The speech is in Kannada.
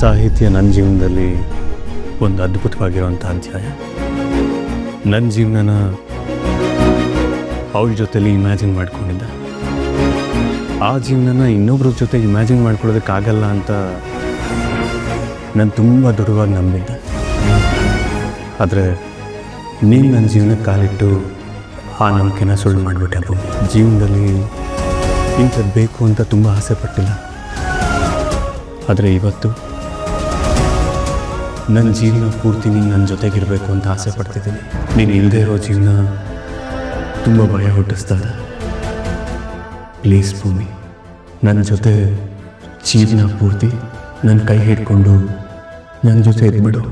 ಸಾಹಿತ್ಯ ನನ್ನ ಜೀವನದಲ್ಲಿ ಒಂದು ಅದ್ಭುತವಾಗಿರುವಂಥ ಅಧ್ಯಾಯ. ನನ್ನ ಜೀವನನ ಅವ್ರ ಜೊತೆಲಿ ಇಮ್ಯಾಜಿನ್ ಮಾಡ್ಕೊಂಡಿದ್ದೆ. ಆ ಜೀವನನ ಇನ್ನೊಬ್ರ ಜೊತೆ ಇಮ್ಯಾಜಿನ್ ಮಾಡ್ಕೊಳ್ಳೋದಕ್ಕಾಗಲ್ಲ ಅಂತ ನಾನು ತುಂಬ ದೃಢವಾಗಿ ನಂಬಿದ್ದೆ. ಆದರೆ ನೀನು ನನ್ನ ಜೀವನಕ್ಕೆ ಕಾಲಿಟ್ಟು ಆ ನಂಬಿಕೆನ ಸುಳ್ಳು ಮಾಡಿಬಿಟ್ಟೆ ಜೀವನದಲ್ಲಿ ಇಂಥದ್ದು ಬೇಕು ಅಂತ ತುಂಬ ಆಸೆ ಪಟ್ಟಿಲ್ಲ. ಆದರೆ ಇವತ್ತು ನನ್ನ ಜೀವನ ಪೂರ್ತಿ ನೀನು ನನ್ನ ಜೊತೆಗಿರಬೇಕು ಅಂತ ಆಸೆ ಪಡ್ತಿದ್ದೀನಿ. ನೀನು ಇಲ್ಲದೆ ಇರೋ ಜೀವನ ತುಂಬ ಭಯ ಹುಟ್ಟಿಸ್ತಾ ಇದೆ. ಪ್ಲೀಸ್ ಭೂಮಿ ನನ್ನ ಜೊತೆ ಜೀವನ ಪೂರ್ತಿ ನನ್ನ ಕೈ ಹಿಡ್ಕೊಂಡು ನನ್ನ ಜೊತೆ ಇದ್ಬಿಡು.